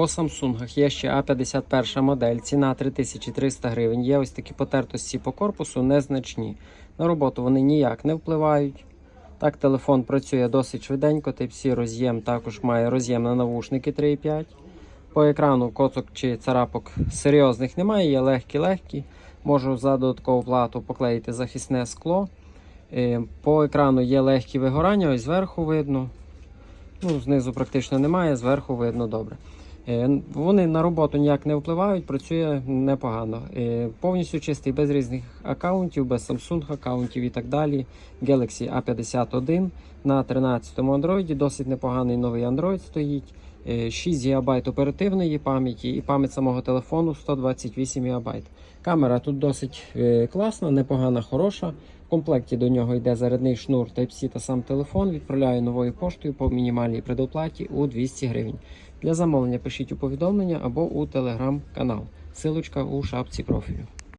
По Samsung є ще А51 модель, ціна 3300 гривень. Є ось такі потертості по корпусу незначні. На роботу вони ніяк не впливають. Так, телефон працює досить швиденько. Type-C роз'єм також має роз'єм на навушники 3,5. По екрану коцок чи царапок серйозних немає, є легкі-легкі. Можу за додаткову плату поклеїти захисне скло. Е, По екрану є легкі вигорання, ось зверху видно. Ну, знизу практично немає, зверху видно добре. Е, Вони на роботу ніяк не впливають, працює непогано. Е, Повністю чистий, без різних аккаунтів, без Samsung аккаунтів і так далі. Galaxy A51 на 13-му Android, досить непоганий новий Android стоїть. Е, 6 ГБ оперативної пам'яті і пам'ять самого телефону 128 ГБ. Камера тут досить е, класна, непогана, хороша. В комплекті до нього йде зарядний шнур Type-C та сам телефон. Відправляю новою поштою по мінімальній предоплаті у 200 гривень. Для замовлення пишіть у повідомлення або у телеграм-канал. Силочка у шапці профілю.